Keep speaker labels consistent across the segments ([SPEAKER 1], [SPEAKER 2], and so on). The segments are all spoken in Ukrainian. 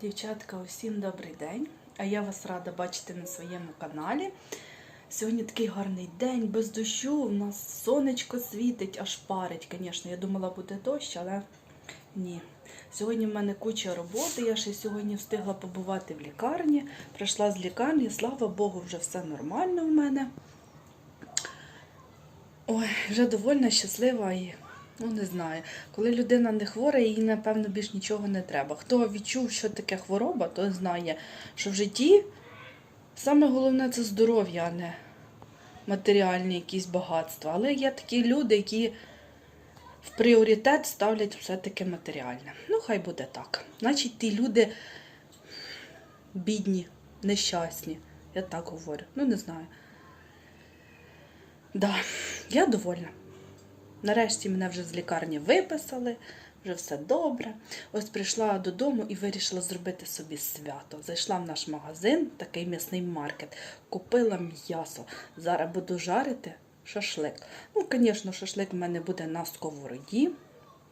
[SPEAKER 1] Дівчатка, усім добрий день! А я вас рада бачити на своєму каналі. Сьогодні такий гарний день, без дощу. У нас сонечко світить, аж парить. Звісно, я думала, буде дощ, але ні. Сьогодні в мене куча роботи. Я ще сьогодні встигла побувати в лікарні. Прийшла з лікарні, слава Богу, вже все нормально в мене. Ой, вже довольно щаслива і ну не знаю. Коли людина не хвора, їй напевно більш нічого не треба. Хто відчув, що таке хвороба, той знає, що в житті саме головне це здоров'я, а не матеріальні якісь багатства. Але є такі люди, які в пріоритет ставлять все-таки матеріальне. Ну, хай буде так. Значить, ті люди бідні, нещасні. Я так говорю. Ну, не знаю. Да, я довольна. Нарешті мене вже з лікарні виписали, вже все добре. Ось прийшла додому і вирішила зробити собі свято. Зайшла в наш магазин, такий м'ясний маркет, купила м'ясо. Зараз буду жарити шашлик. Ну, звісно, шашлик в мене буде на сковороді.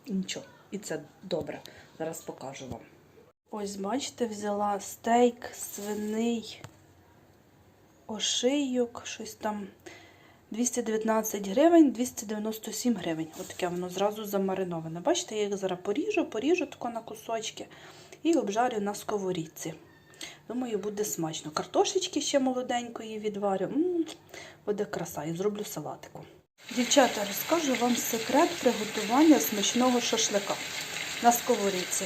[SPEAKER 1] Нічого, і це добре. Зараз покажу вам. Ось, бачите, взяла стейк, свиний, ошийок, щось там. 219 гривень, 297 гривень. Ось таке воно зразу замариноване. Бачите, я їх зараз поріжу, поріжу тако на кусочки і обжарю на сковорідці. Думаю, буде смачно. Картошечки ще молоденької відварю. М-м, буде краса. І зроблю салатику. Дівчата, розкажу вам секрет приготування смачного шашлика на сковорідці.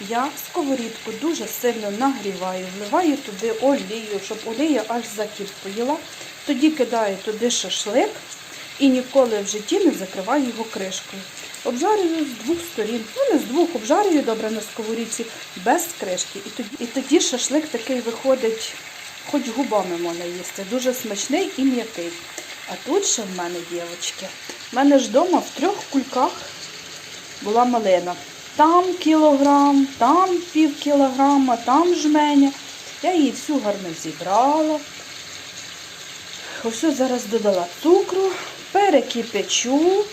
[SPEAKER 1] Я сковорідку дуже сильно нагріваю, вливаю туди олію, щоб олія аж закипіла. Тоді кидаю туди шашлик і ніколи в житті не закриваю його кришкою. Обжарюю з двох сторін. Ну, не з двох, обжарюю добре на сковорідці без кришки. І тоді, і тоді шашлик такий виходить, хоч губами можна їсти. Дуже смачний і м'який. А тут ще в мене, дівчатки, в мене ж вдома в трьох кульках була малина. Там кілограм, там пів кілограма, там жменя. Я її всю гарно зібрала. Ось зараз додала цукру, перекипячу.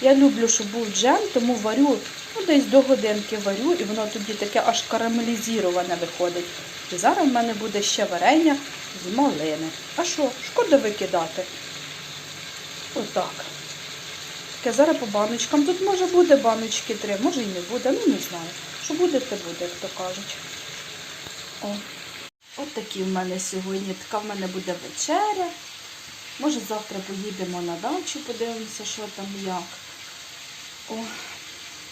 [SPEAKER 1] Я люблю, щоб був джем, тому варю, ну десь до годинки варю, і воно тоді таке аж карамелізіроване виходить. І зараз в мене буде ще варення з малини. А що, шкода викидати? Отак. Таке зараз по баночкам. Тут може буде баночки три, може і не буде, ну не знаю. Що буде, те буде, як то кажуть. О. От такі в мене сьогодні, така в мене буде вечеря. Може завтра поїдемо на дачу, подивимося, що там як. О,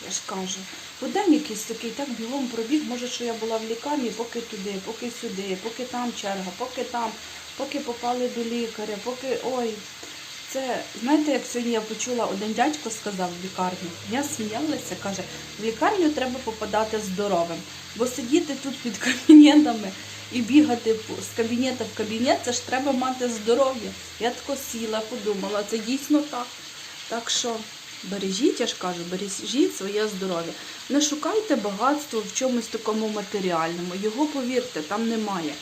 [SPEAKER 1] я ж кажу. Бо день якийсь такий, так бігом пробіг, може, що я була в лікарні, поки туди, поки сюди, поки там черга, поки там, поки попали до лікаря, поки. Ой. Це, знаєте, як сьогодні я почула, один дядько сказав в лікарню, я сміялася, каже, в лікарню треба попадати здоровим, бо сидіти тут під кабінетами і бігати з кабінета в кабінет, це ж треба мати здоров'я. Я тако сіла, подумала, це дійсно так. Так що бережіть, я ж кажу, бережіть своє здоров'я. Не шукайте багатство в чомусь такому матеріальному. Його, повірте, там немає.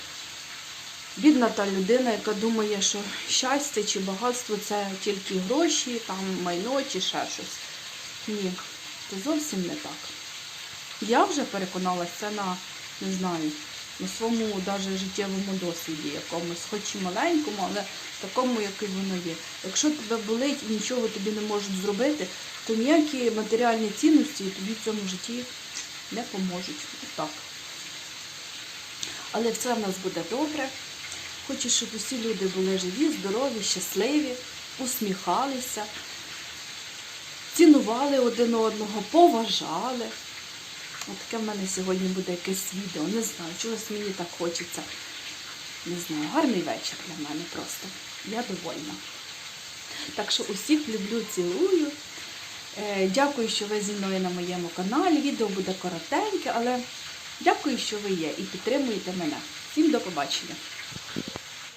[SPEAKER 1] Бідна та людина, яка думає, що щастя чи багатство це тільки гроші, там майно чи ще щось. Ні, це зовсім не так. Я вже переконалася це на, не знаю, на своєму даже життєвому досвіді якомусь, хоч і маленькому, але такому, який воно є. Якщо тебе болить і нічого тобі не можуть зробити, то ніякі матеріальні цінності тобі в цьому житті не поможуть. Отак. Але все в нас буде добре. Хочу, щоб усі люди були живі, здорові, щасливі, усміхалися, цінували один одного, поважали. Таке в мене сьогодні буде якесь відео. Не знаю, чогось мені так хочеться. Не знаю, гарний вечір для мене просто. Я довольна. Так що усіх люблю, цілую. Е, Дякую, що ви зі мною на моєму каналі. Відео буде коротеньке, але дякую, що ви є і підтримуєте мене. Всім до побачення!